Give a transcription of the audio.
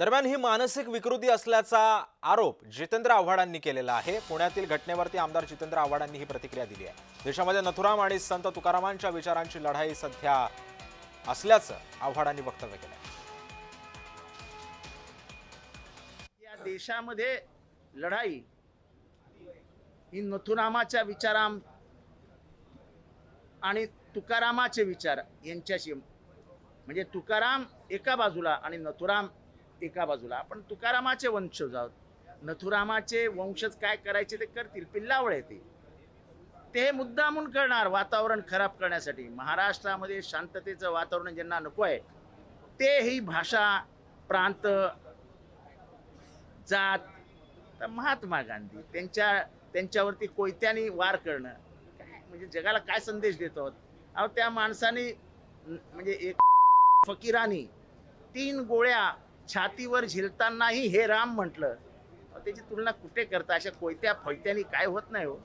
दरम्यान ही मानसिक विकृती असल्याचा आरोप जितेंद्र आव्हाडांनी केलेला आहे. पुण्यातील घटनेवरती आमदार जितेंद्र आव्हाडांनी ही प्रतिक्रिया दिली आहे. देशामध्ये नथुराम आणि संत तुकारामांच्या विचारांची लढाई सध्या असल्याचं आव्हाडांनी वक्तव्य केलं आहे या देशामध्ये लढाई ही नथुरामाच्या विचाराम आणि तुकारामाचे विचार यांच्याशी म्हणजे तुकाराम एका बाजूला आणि नथुराम एका बाजूला. आपण तुकारामाचे वंशज आहोत नथुरामाचे वंशज काय करायचे ते करतील. पिल्लावळ येते ते. हे मुद्दामून करणार वातावरण खराब करण्यासाठी. महाराष्ट्रामध्ये शांततेचं वातावरण ज्यांना नको आहे ते ही भाषा प्रांत जात तर महात्मा गांधी त्यांच्या त्यांच्यावरती कोयत्याने वार करणं. काय? म्हणजे जगाला काय संदेश देतो अहो त्या माणसाने म्हणजे एक फकीरानी तीन गोळ्या छातीवर झिलतानाही हे राम म्हटलं. त्याची तुलना कुठे करता? अशा कोयत्या फैत्यानी काय होत नाही हो?